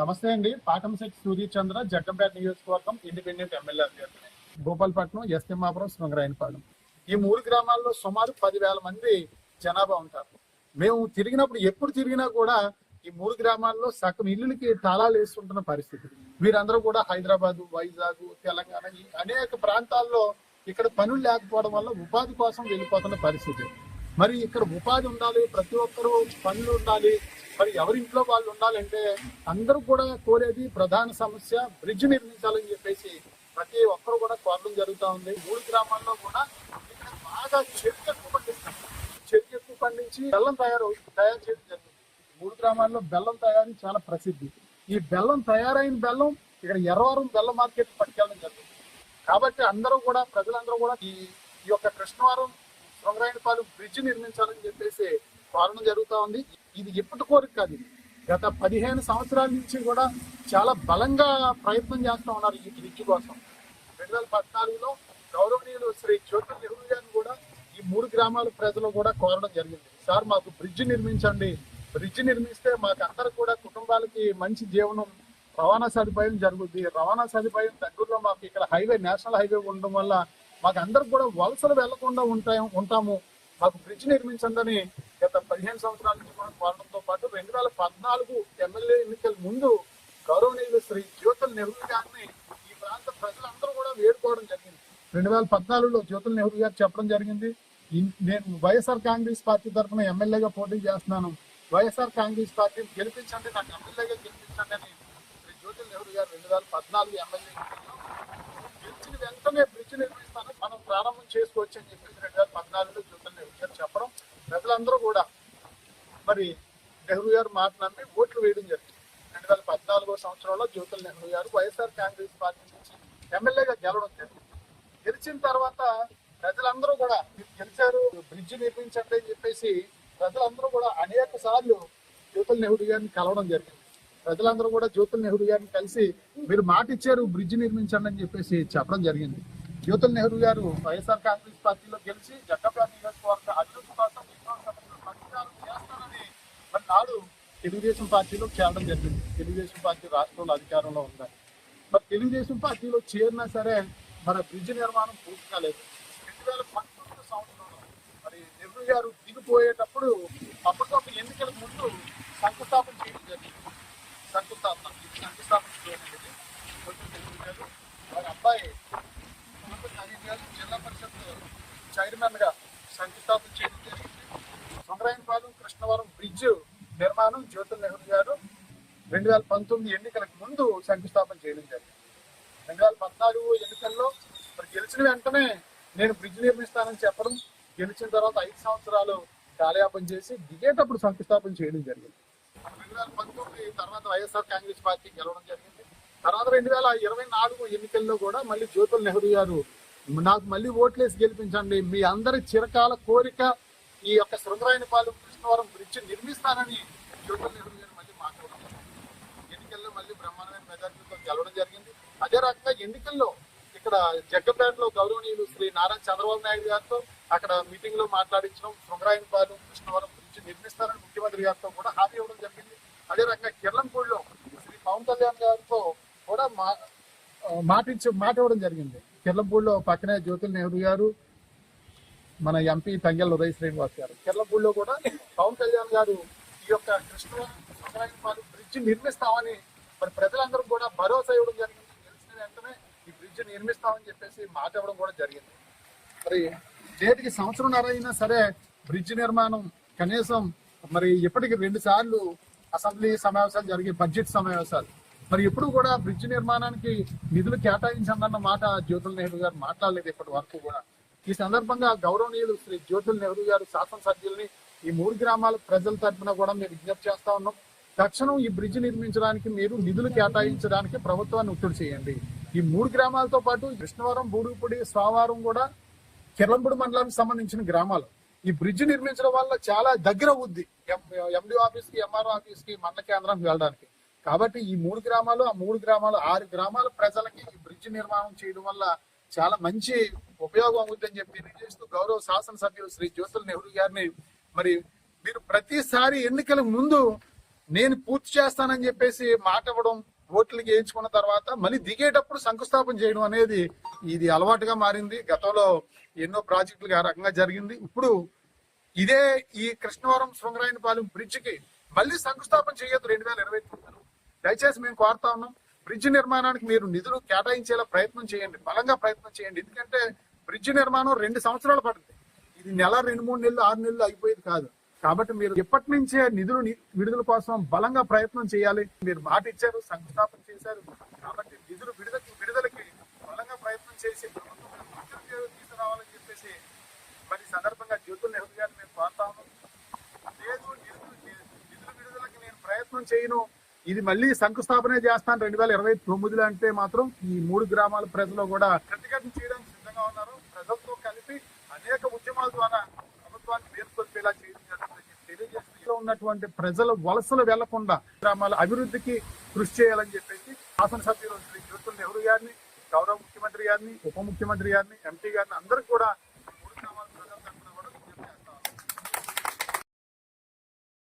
నమస్తే అండి. పాకంశెట్టి సూర్యచంద్ర జగ్గంపేట నియోజకవర్గం ఇండిపెండెంట్ ఎమ్మెల్యే అభ్యర్థి గోపాలపట్నం ఎస్తిమాపురం శృంగరాయనపాలెం. ఈ మూడు గ్రామాల్లో సుమారు పదివేల మంది జనాభా ఉంటారు. మేము తిరిగినప్పుడు ఎప్పుడు తిరిగినా కూడా ఈ మూడు గ్రామాల్లో సగం ఇల్లులకి తాళాలు వేస్తుంటున్న పరిస్థితి. వీరందరూ కూడా హైదరాబాద్ వైజాగ్ తెలంగాణ ఈ అనేక ప్రాంతాల్లో ఇక్కడ పనులు లేకపోవడం వల్ల ఉపాధి కోసం వెళ్ళిపోతున్న పరిస్థితి. మరి ఇక్కడ ఉపాధి ఉండాలి ప్రతి ఒక్కరూ పనులు ఉండాలి. మరి ఎవరింట్లో వాళ్ళు ఉండాలంటే అందరూ కూడా కోరేది ప్రధాన సమస్య బ్రిడ్జ్ నిర్మించాలని చెప్పేసి ప్రతి ఒక్కరు కూడా కోరడం జరుగుతూ ఉంది. మూడు గ్రామాల్లో కూడా ఇక్కడ బాగా చెరుకు ఎక్కువ పండిస్తారు. చెరుకు ఎక్కువ పండించి బెల్లం తయారు తయారు చేయడం జరుగుతుంది. మూడు గ్రామాల్లో బెల్లం తయారీ చాలా ప్రసిద్ధి. ఈ బెల్లం తయారైన బెల్లం ఇక్కడ ఎర్రవరం బెల్లం మార్కెట్ పట్టుకెళ్ళడం జరుగుతుంది. కాబట్టి అందరూ కూడా ప్రజలందరూ కూడా ఈ ఈ యొక్క కృష్ణవరం శృంగరాయనపాలెం బ్రిడ్జ్ నిర్మించాలని చెప్పేసి కోరడం జరుగుతూ ఉంది. ఇది ఇప్పటి కోరిక కాదు. ఇది గత పదిహేను సంవత్సరాల నుంచి కూడా చాలా బలంగా ప్రయత్నం చేస్తూ ఉన్నారు ఈ బ్రిడ్జ్ కోసం. రెండు వేల పద్నాలుగులో గౌరవనీయులు శ్రీ జ్యోతి నెహ్రూ గారిని కూడా ఈ మూడు గ్రామాల ప్రజలు కూడా కోరడం జరిగింది. సార్ మాకు బ్రిడ్జ్ నిర్మించండి. బ్రిడ్జ్ నిర్మిస్తే మాకు అందరు కూడా కుటుంబాలకి మంచి జీవనం రవాణా సదుపాయం జరుగుద్ది. రవాణా సదుపాయం దగ్గరలో మాకు ఇక్కడ హైవే నేషనల్ హైవే ఉండడం వల్ల మాకు అందరికి కూడా వలసలు వెళ్ళకుండా ఉంటాం ఉంటాము. మాకు బ్రిడ్జ్ నిర్మించండి గత పదిహేను సంవత్సరాల నుంచి కూడా కోరడంతో పాటు రెండు వేల పద్నాలుగు ఎమ్మెల్యే ఎన్నికల ముందు గౌరవనీయులు శ్రీ జ్యోతుల నెహ్రూ గారిని ఈ ప్రాంత ప్రజలందరూ కూడా వేడుకోవడం జరిగింది. రెండు వేల పద్నాలుగులో జ్యోతుల నెహ్రూ గారు చెప్పడం జరిగింది. నేను వైఎస్ఆర్ కాంగ్రెస్ పార్టీ తరఫున ఎమ్మెల్యేగా పోటీ చేస్తున్నాను. వైఎస్ఆర్ కాంగ్రెస్ పార్టీ గెలిపించండి నాకు ఎమ్మెల్యేగా గెలిపించండి అని శ్రీ జ్యోతుల నెహ్రూ గారు రెండు వేల పద్నాలుగు ఎమ్మెల్యే ఎన్నికల్లో వెంటనే బ్రిడ్జ్ నిర్మిస్తాను. మనం ప్రారంభం చేసుకోవచ్చు అని చెప్పేసి రెండు వేల పద్నాలుగులో జ్యోతుల నెహ్రూ చెప్పడం ప్రజలందరూ కూడా మరి నెహ్రూ గారు మాట నమ్మి ఓట్లు వేయడం జరిగింది. రెండు వేల పద్నాలుగో సంవత్సరంలో జ్యోతుల నెహ్రూ గారు వైఎస్ఆర్ కాంగ్రెస్ పార్టీ నుంచి ఎమ్మెల్యేగా గెలవడం జరిగింది. గెలిచిన తర్వాత ప్రజలందరూ కూడా మీరు గెలిచారు బ్రిడ్జ్ నిర్మించండి అని చెప్పేసి ప్రజలందరూ కూడా అనేక సార్లు జ్యోతుల నెహ్రూ గారిని కలవడం జరిగింది. ప్రజలందరూ కూడా జ్యోతుల నెహ్రూ గారిని కలిసి మీరు మాట ఇచ్చారు బ్రిడ్జ్ నిర్మించండి అని చెప్పేసి చెప్పడం జరిగింది. జ్యోతుల నెహ్రూ గారు వైఎస్ఆర్ కాంగ్రెస్ పార్టీలో గెలిచి జగ్గపేట నియోజకవర్గ అభివృద్ధి కోసం విశ్వాసంతో చేస్తానని మరి నాడు తెలుగుదేశం పార్టీలో చేరడం జరిగింది. తెలుగుదేశం పార్టీ రాష్ట్రంలో అధికారంలో ఉందని. మరి తెలుగుదేశం పార్టీలో చేరినా సరే మరి బ్రిడ్జ్ నిర్మాణం పూర్తి కాలేదు. రెండు వేల పంతొమ్మిది సంవత్సరంలో మరి నెహ్రూ గారు దిగిపోయేటప్పుడు అప్పటికప్పుడు ఎన్నికల ముందు శంకుస్థాపన చేయడం జరిగింది. శంకుస్థాపన శంకుస్థాపన చేయడం వారి అబ్బాయి ముహమ్మద్ గారు జిల్లా పరిషత్ చైర్మన్గా శంకుస్థాపన చేయడం జరిగింది సుందరాయనపాలెం కృష్ణవరం బ్రిడ్జ్ నిర్మాణం జ్యోతుల నెహ్రూ గారు రెండు వేల పంతొమ్మిది ఎన్నికలకు ముందు శంకుస్థాపన చేయడం జరిగింది. రెండు వేల పద్నాలుగు ఎన్నికల్లో మరి గెలిచిన వెంటనే నేను బ్రిడ్జ్ నిర్మిస్తానని చెప్పడం గెలిచిన తర్వాత ఐదు సంవత్సరాలు కాలయాపన చేసి దిగేటప్పుడు శంకుస్థాపన చేయడం జరిగింది రెండు వేల పంతొమ్మిది తర్వాత వైఎస్ఆర్ కాంగ్రెస్ పార్టీ గెలవడం జరిగింది. తర్వాత రెండు వేల ఇరవై నాలుగు ఎన్నికల్లో కూడా మళ్ళీ జ్యోతుల నెహ్రూ గారు నాకు మళ్ళీ ఓట్లేసి గెలిపించండి మీ అందరి చిరకాల కోరిక ఈ యొక్క శృంగరాయనపాలెం కృష్ణవరం బ్రిడ్జ్ నిర్మిస్తానని జ్యోతుల నెహ్రూ గారు మళ్ళీ మాట్లాడడం ఎన్నికల్లో మళ్ళీ బ్రహ్మాండమైన మెజార్టీతో గెలవడం జరిగింది. అదే రకంగా ఎన్నికల్లో ఇక్కడ జగ్గపేటలో గౌరవనీయులు శ్రీ నారా చంద్రబాబు నాయుడు గారితో అక్కడ మీటింగ్లో మాట్లాడించడం శృంగరాయనపాలెం కృష్ణవరం బ్రిడ్జ్ నిర్మిస్తారని ముఖ్యమంత్రి గారితో కూడా హామీ ఇవ్వడం జరిగింది. అదే రకంగా కిర్లంపూడిలో శ్రీ పవన్ కళ్యాణ్ గారు మాట ఇచ్చి మాట ఇవ్వడం జరిగింది. కిర్లంపూడిలో పక్కనే జ్యోతుల నెహ్రూ గారు మన ఎంపీ తంగెల్ ఉదయ్ శ్రీనివాస్ గారు. కిర్లంపూడిలో కూడా పవన్ కళ్యాణ్ గారు ఈ యొక్క కృష్ణ బ్రిడ్జ్ నిర్మిస్తామని మరి ప్రజలందరూ కూడా భరోసా ఇవ్వడం జరిగింది. గెలిచిన వెంటనే ఈ బ్రిడ్జ్ నిర్మిస్తామని చెప్పేసి మాట ఇవ్వడం కూడా జరిగింది. మరి నేటికి సంవత్సరంన్నర అయినా సరే బ్రిడ్జ్ నిర్మాణం కనీసం మరి ఇప్పటికి రెండు సార్లు అసెంబ్లీ సమావేశాలు జరిగే బడ్జెట్ సమావేశాలు. మరి ఎప్పుడు కూడా బ్రిడ్జ్ నిర్మాణానికి నిధులు కేటాయించండి మాట జ్యోతుల నెహ్రూ గారు మాట్లాడలేదు ఇప్పటి వరకు కూడా. ఈ సందర్భంగా గౌరవనీయులు శ్రీ జ్యోతుల నెహ్రూ గారు శాసనసభ్యుల్ని ఈ మూడు గ్రామాల ప్రజల తరపున కూడా మేము విజ్ఞప్తి చేస్తా ఉన్నాం. తక్షణం ఈ బ్రిడ్జ్ నిర్మించడానికి మీరు నిధులు కేటాయించడానికి ప్రభుత్వాన్ని ఒత్తిడి చేయండి. ఈ మూడు గ్రామాలతో పాటు కృష్ణవరం బూడుగుపూడి స్వావారం కూడా కిర్లంపూడి మండలానికి సంబంధించిన గ్రామాలు. ఈ బ్రిడ్జ్ నిర్మించడం వల్ల చాలా దగ్గర అవుద్ది ఎండి ఆఫీస్కి ఎంఆర్ఓ ఆఫీస్కి మండల కేంద్రానికి వెళ్ళడానికి. కాబట్టి ఈ మూడు గ్రామాలు ఆ మూడు గ్రామాలు ఆరు గ్రామాల ప్రజలకి ఈ బ్రిడ్జ్ నిర్మాణం చేయడం వల్ల చాలా మంచి ఉపయోగం అవుతుందని చెప్పి తెలియజేస్తూ గౌరవ శాసనసభ్యులు శ్రీ జ్యోతుల నెహ్రూ గారిని మరి మీరు ప్రతిసారి ఎన్నికల ముందు నేను పూర్తి చేస్తానని చెప్పేసి మాట ఇవ్వడం ఓట్లకి వేయించుకున్న తర్వాత మళ్ళీ దిగేటప్పుడు శంకుస్థాపన చేయడం అనేది ఇది అలవాటుగా మారింది. గతంలో ఎన్నో ప్రాజెక్టులు ఆ రకంగా జరిగింది. ఇప్పుడు ఇదే ఈ కృష్ణవరం శృంగరాయనపాలెం బ్రిడ్జికి మళ్ళీ శంకుస్థాపన చేయొద్దు. రెండు వేల ఇరవై తొమ్మిదిలో దయచేసి మేము కోరుతా ఉన్నాం. బ్రిడ్జ్ నిర్మాణానికి మీరు నిధులు కేటాయించేలా ప్రయత్నం చేయండి. బలంగా ప్రయత్నం చేయండి. ఎందుకంటే బ్రిడ్జ్ నిర్మాణం రెండు సంవత్సరాలు పడుతుంది. ఇది నెల రెండు మూడు నెలలు ఆరు నెలలు అయిపోయేది కాదు. కాబట్టి మీరు ఎప్పటి నుంచే నిధులు విడుదల కోసం బలంగా ప్రయత్నం చేయాలి. మీరు మాట ఇచ్చారు శంకుస్థాపన చేశారు. కాబట్టి నిధులు విడుదల విడుదలకి బలంగా ప్రయత్నం చేసి ప్రభుత్వం తీసుకురావాలని చెప్పేసి మరి సందర్భంగా జ్యోతుల నెహ్రూ గారిని మేము కోరుతాము లేదు నిధులు నిధుల విడుదలకి నేను ప్రయత్నం చేయను. ఇది మళ్ళీ శంకుస్థాపనే చేస్తాను. రెండు వేల ఇరవై తొమ్మిదిలో అంటే మాత్రం ఈ మూడు గ్రామాల ప్రజలు కూడా ప్రతిఘటన చేయడానికి సిద్ధంగా ఉన్నారు. ప్రజలతో కలిపి అనేక ఉద్యమాల ద్వారా ప్రభుత్వాన్ని మేల్కొల్పేలా చేయడం తెలియజేస్తూ ఉన్నటువంటి ప్రజలు వలసలు వెళ్ళకుండా గ్రామాల అభివృద్ధికి కృషి చేయాలని చెప్పేసి శాసనసభ్యులు శ్రీ జ్యోతుల నెహ్రూ గారిని గౌరవ ముఖ్యమంత్రి గారిని ఉప ముఖ్యమంత్రి గారిని ఎంపీ గారిని అందరూ కూడా